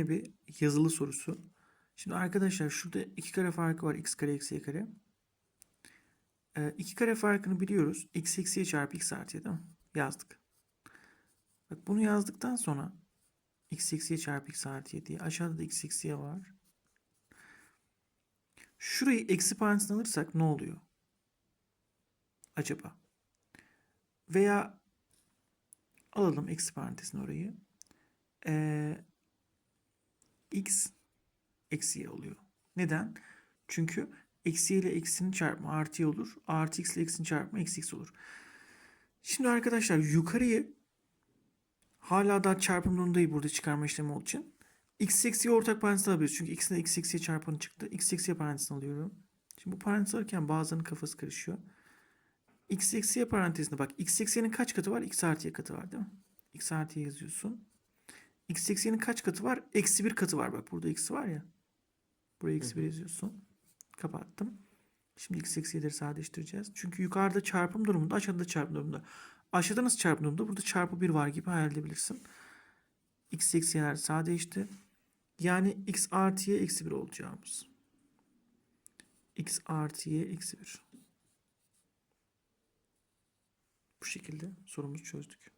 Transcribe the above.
bir yazılı sorusu. Şimdi arkadaşlar şurada iki kare farkı var. x kare eksi y kare. Ee, iki kare farkını biliyoruz. x eksi y çarpı x artı y değil mi? Yazdık. Bak bunu yazdıktan sonra x eksi y çarpı x artı y diye. Aşağıda da x eksi y var. Şurayı eksi parantezine alırsak ne oluyor? Acaba? Veya alalım eksi parantezine orayı. Ee, x eksi y oluyor. Neden? Çünkü eksi ile eksinin çarpımı artı y olur. Artı x ile eksinin çarpımı eksi x olur. Şimdi arkadaşlar yukarıyı hala daha çarpım durumundayım burada çıkarma işlemi olduğu için. x eksi y ortak parantezine alabiliriz. Çünkü x'in x eksiye çarpanı çıktı. x eksiye parantezine alıyorum. Şimdi bu parantez alırken bazılarının kafası karışıyor. x eksiye parantezinde bak x eksiyenin kaç katı var? x artı y katı var değil mi? x artı y yazıyorsun. X eksenin kaç katı var? Eksi bir katı var. Bak burada eksi var ya. Buraya eksi bir yazıyorsun. Kapattım. Şimdi x eksi y'leri sadeleştireceğiz. Çünkü yukarıda çarpım durumunda aşağıda da çarpım durumunda. Aşağıda nasıl çarpım durumunda? Burada çarpı bir var gibi hayal edebilirsin. x eksi y'ler sadeleşti. Yani x artı y eksi bir olacağımız. x artı y eksi bir. Bu şekilde sorumuzu çözdük.